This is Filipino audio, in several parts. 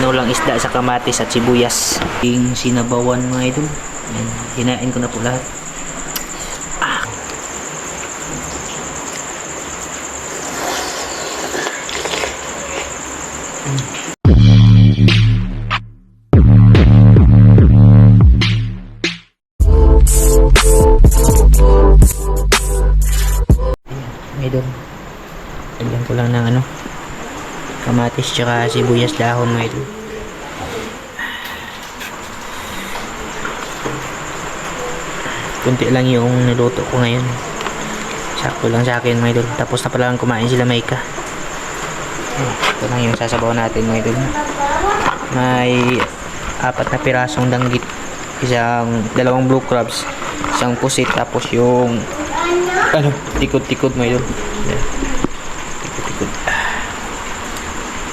Tinulang isda sa kamatis at sibuyas. Yung sinabawan mga idol. Hinain ko na po lahat. Ah. Lagyan ko lang ng ano, kamatis tsaka sibuyas dahon mga idol. Kunti lang yung niluto ko ngayon. Sakto lang sa akin mga idol. Tapos na pala lang kumain sila Maika. Ayan, Ito lang yung sasabaw natin mga idol. May apat na pirasong danggit. Isang, dalawang blue crabs. Isang pusit. Tapos yung ano, tikod-tikod mga idol. Tikod-tikod.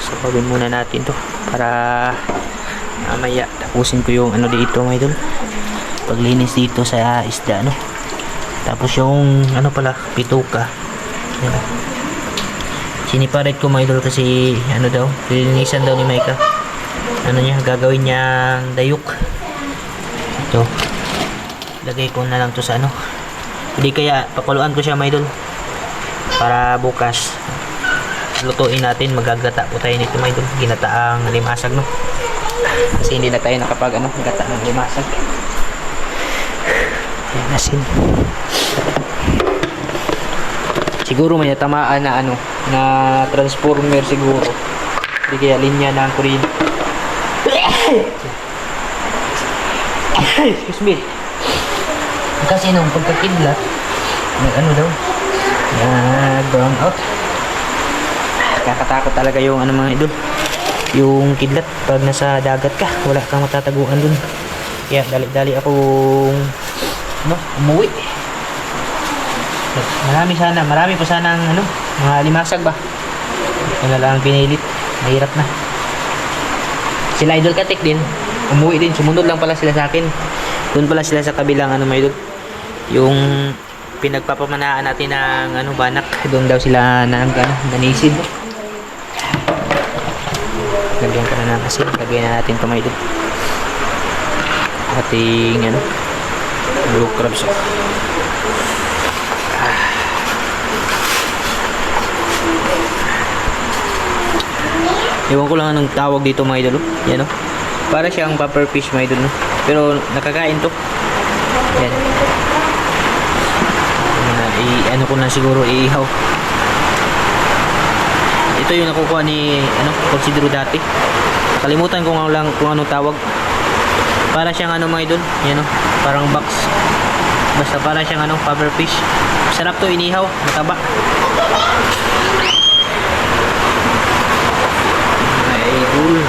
Sabawin muna natin to para mamaya tapusin ko yung ano dito mga idol paglinis dito sa isda no? Tapos yung ano pala pituka. Yan. Siniparet ko mga idol kasi ano daw lilinisan daw ni Maika. Ano niya gagawin niyang dayuk. Ito. Lagay ko na lang to sa ano. Hindi kaya pakuluan ko siya mga idol para bukas lutuin natin magagata po tayo nito mga idol ginataang limasag no? Kasi hindi na tayo nakapag ano gata ng limasag Ayan, asin. Siguro may natamaan na ano, na transformer siguro. Hindi kaya linya ng kuryente. Excuse me. Kasi nung pagkakidlat, may ano daw, na brown out. Kakatakot talaga yung ano mga idol. Yung kidlat pag nasa dagat ka, wala kang matataguan dun. Kaya dali-dali akong ano, umuwi. Marami sana, marami pa sana ang ano, mga limasag ba? Ito na lang ang pinilit. Mahirap na. Sila idol katik din. Umuwi din. Sumunod lang pala sila sa akin. Doon pala sila sa kabilang ano may idol. Yung pinagpapamanaan natin ng ano banak. Doon daw sila na ano, nanisid. Lagyan ka na ng asin. Lagyan na natin ito may idol. Ating ano blue crabs oh. Ewan ko lang anong tawag dito mga idol. oh. Yan oh. Para siyang puffer fish mga idol. no? Pero nakakain to. Yan. I ano ko na siguro iihaw. Ito yung nakukuha ni ano, konsidero dati. Nakalimutan ko lang kung anong tawag. Para siyang ano mga idol. Yan oh. Parang box. Basta para siyang ano, puffer fish. Sarap to inihaw, mataba. Ay, idol.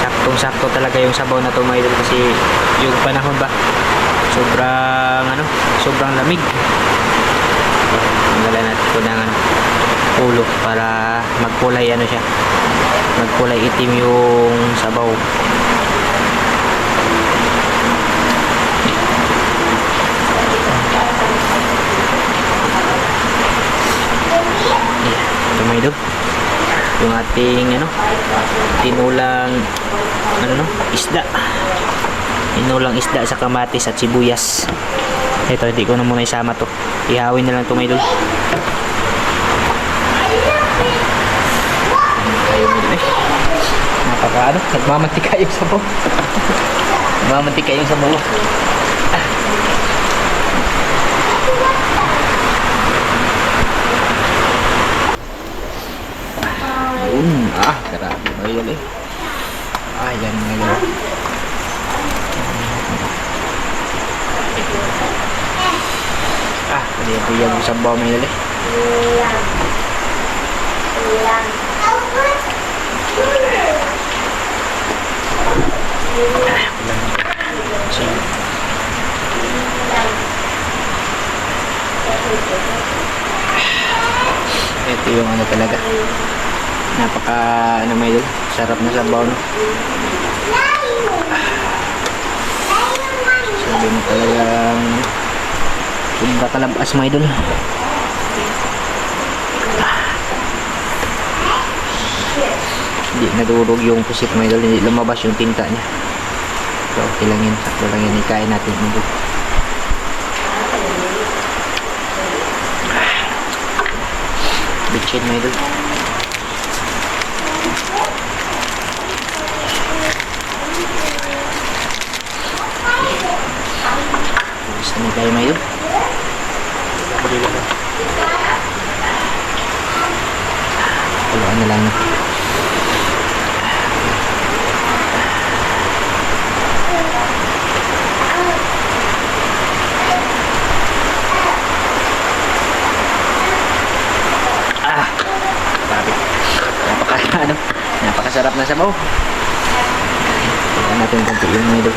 Saktong-sakto talaga yung sabaw na to mga idol kasi yung panahon ba sobrang ano, sobrang lamig. Tanggalan natin ko ng ano, ulo para magkulay ano siya. Magkulay itim yung sabaw. Yeah, ito mga idol. Yung ating ano, tinulang ano no, isda. Tinulang isda sa kamatis at sibuyas. Ito, hindi ko na muna isama to. Ihawin na lang ito mga idol. Napaka ano, nagmamantika yung sabaw. nagmamantika yung sabaw. Yun. Ah, grabe ba yun eh. Ah, yan ngayon. Ah, hindi sabaw may nali. Sige. Ito yung ano talaga. Napaka ano may idol. Sarap na sabaw no. Sabi mo talagang Sobra kalabas mga idol. Hindi nadurog yung pusit mga idol. Hindi lumabas yung tinta niya. So, okay lang yun. Sakto lang yun. Ikain natin mga idol. Bitchin mga idol. Gusto mo tayo mga idol? Haluan na lang. Ah, grabe. Napaka, ano, napakasarap na sabaw. Tignan natin konti yung mga idol.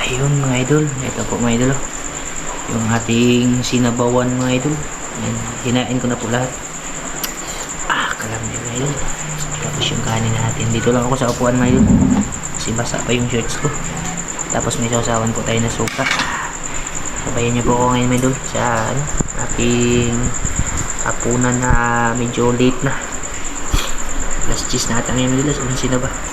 Ayun mga idol. Ito po mga idol. oh. Yung ating sinabawan mga idol. Yan. Hinain ko na po lahat. Ah, kalam nyo mga idol. Tapos yung kanin natin. Dito lang ako sa upuan mga idol. Kasi basa pa yung shirts ko. Tapos may sausawan po tayo na suka. Sabayan niyo po ako ngayon mga idol sa ano, aking hapunan na medyo late na. Last cheese na ata ngayon mga idol. Na ba?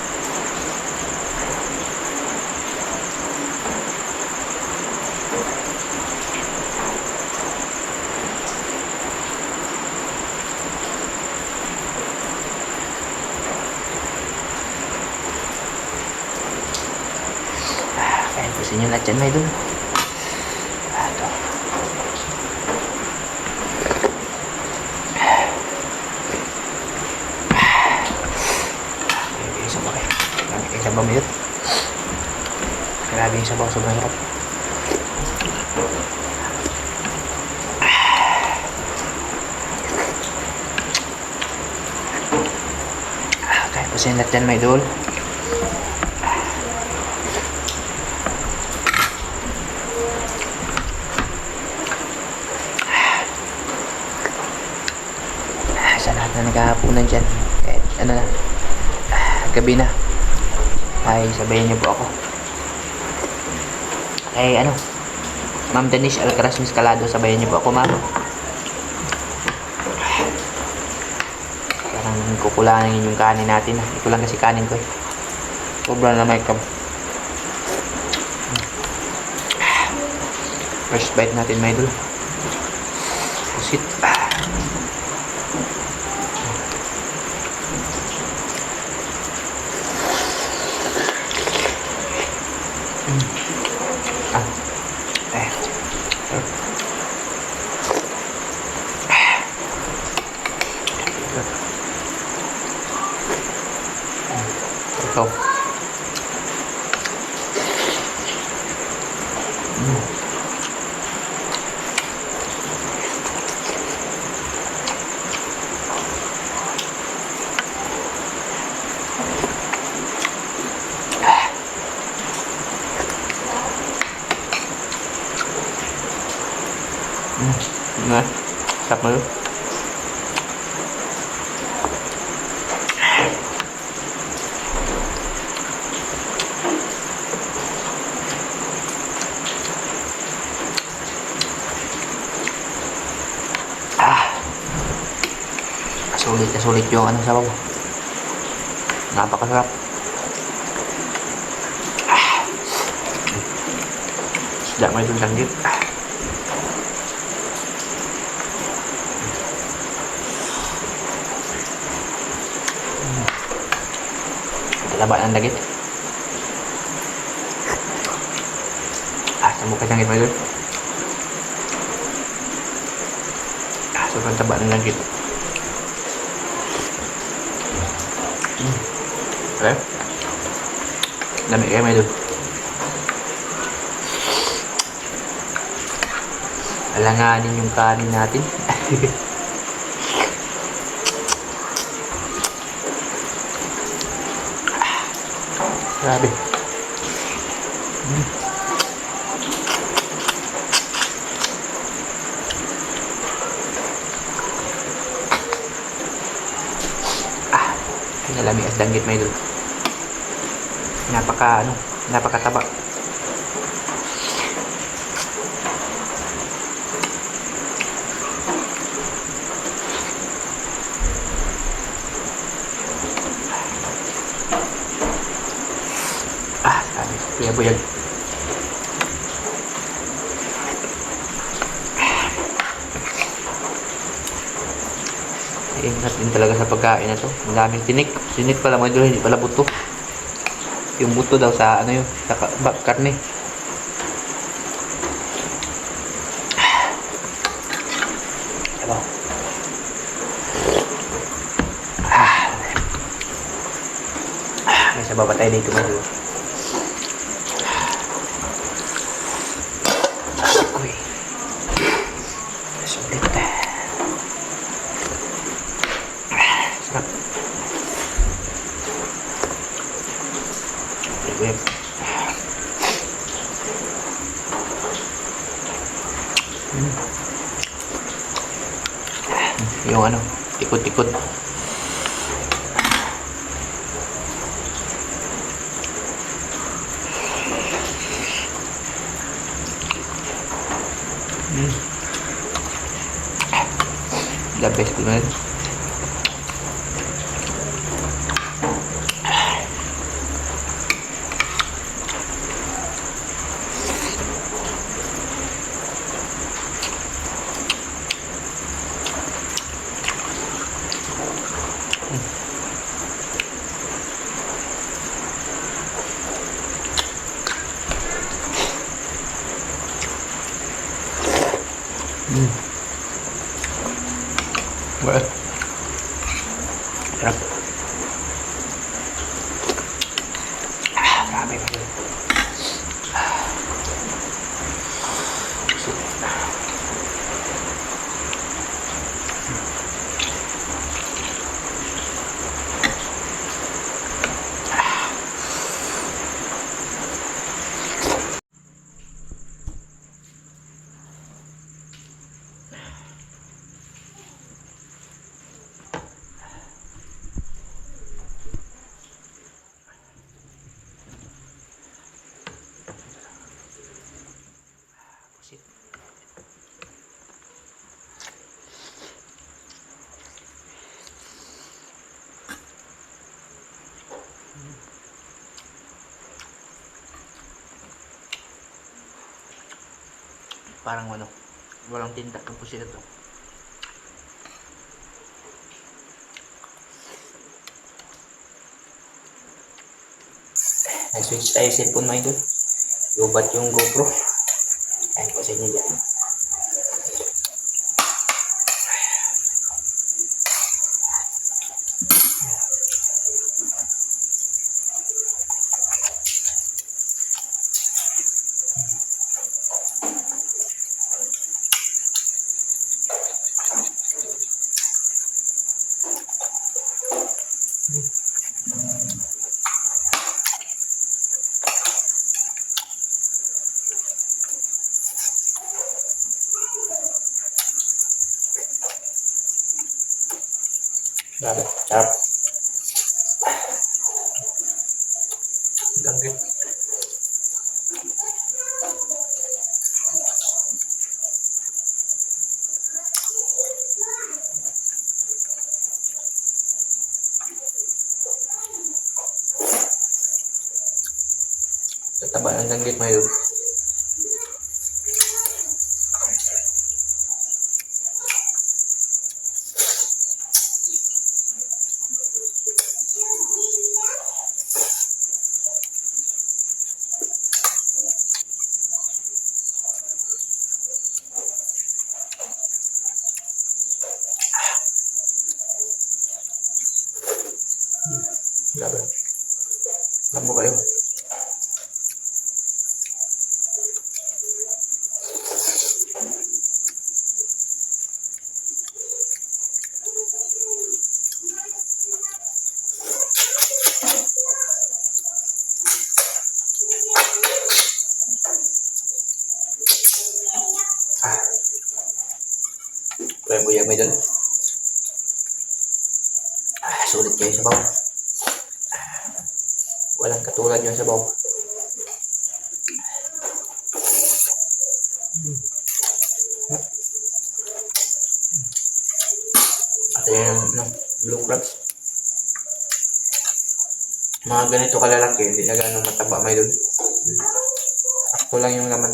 Sa inyo lahat idol. Ah, ito. Eh. Grabe yung sabaw mga idol. Grabe yung sabaw. Sobrang hirap. Ah, Kain po sa inyo mga idol. Na naghahaponan dyan. Kahit ano na. Ah, gabi na. Ay sabayan niyo po ako. Ay ano? Ma'am Danish Alcaraz Miscalado sabayan niyo po ako ma'am. Parang kukulangin yung kanin natin ah. ito lang kasi kanin ko eh. Sobra na may kam first bite natin my idol pusit ah Ah. Eh. Ikaw. Mm. Nè, sắp nữa Ah. Sulit na sulit yung ano sabaw Napakasarap Ah. Isda may itong tanggit Ah Talaba ng dagit. Ah, sa mukha mga idol. Ah, sobrang taba ng dagit. Mm. Okay. Dami kayo mga idol. Alanganin yung kanin natin. Grabe. Mm. Ah, nalami as danggit may idol. Napaka ano, napakataba. Buyag-buyag. Ingat din talaga sa pagkain na to. Ang daming tinik. Tinik pala mga hindi pala buto. Yung buto daw sa ano yun, sa karne. Diba? Ah. Ah, May tayo dito mga idol. Sarap. Wait. Yung ano, tikot-tikot. Mm. The best ko na yun. Well. Sarap. Ah, grabe pa yun. Pusit. Parang ano, walang tinta ng pusit ito. Nag-switch tayo cellphone mga idol. Lubat yung GoPro. Ayan ko sa inyo dyan. Tataba ng langgit ngayon. Grabe. Labo kayo. Ah. Kaya mo yan may doon. Ah, sulit kayo sa bawah. Walang katulad yung sabaw. At yan, no, blue crabs. Mga ganito kalalaki, hindi na gano'ng mataba may doon. Ako lang yung laman.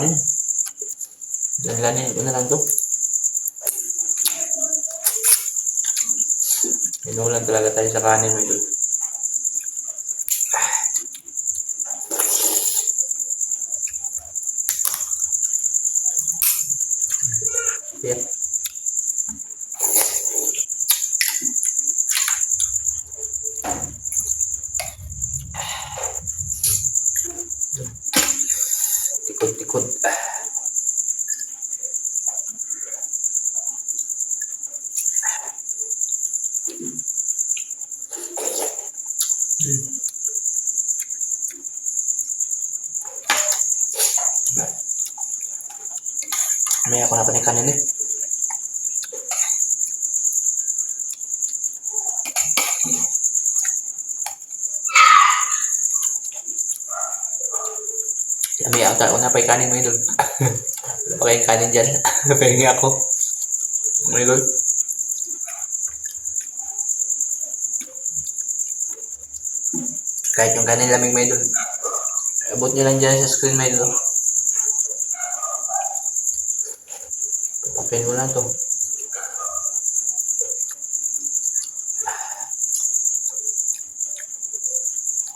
Kanin. Dalanin ko na lang to. Inulan talaga tayo sa kanin mo idol. Yeah. Tikod-tikod. May ako na pa ni kanin eh. May ata ako na pa yung kanin mo idol. Wala pa kayong kanin dyan. Pahingi ako. Mga idol. Kahit yung kanin lamig mga idol. Abot nyo lang dyan sa screen mga idol. Papapin ko lang to.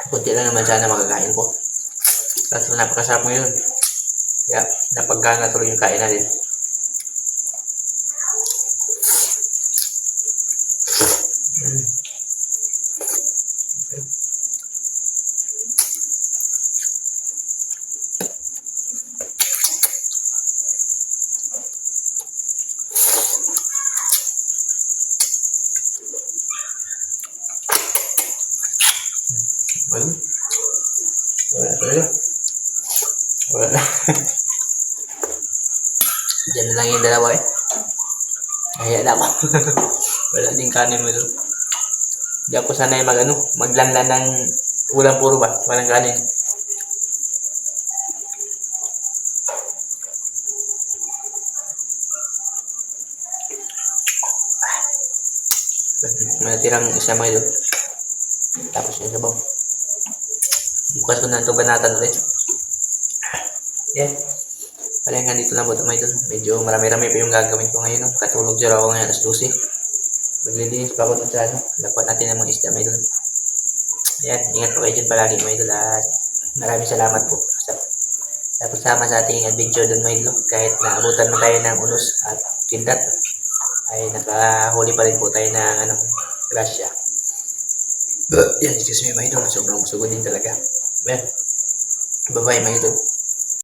Kunti lang naman sana makakain ko. Kaso napakasarap ngayon. Kaya napagana tuloy yung kain natin. Mm. Well, wala talaga. Wala. Diyan lang yung dalawa eh. Kaya na ako. Wala din kanin mo doon. Di ako sanay mag ano, maglanlan ng ulam puro ba? Walang kanin. May tirang isa mga doon. Tapos yung sabaw. Bukas ko na ito banatan ulit. Yeah. Pala nga dito lang po doon. Medyo marami-rami pa yung gagawin ko ngayon. No? Katulog siya ako ngayon alas 12. Maglilinis pa ako dun sa ano. Lapat natin ang mga isda may doon. Yan. Ingat po kayo dyan palagi may doon. At maraming salamat po sa tapos sama sa ating adventure doon may doon. Kahit naabutan mo tayo ng unos at kindat ay nakahuli pa rin po tayo ng ano, grasya. Yan, excuse me, mga idol. Sobrang busog din talaga. Well, bye-bye, mga idol.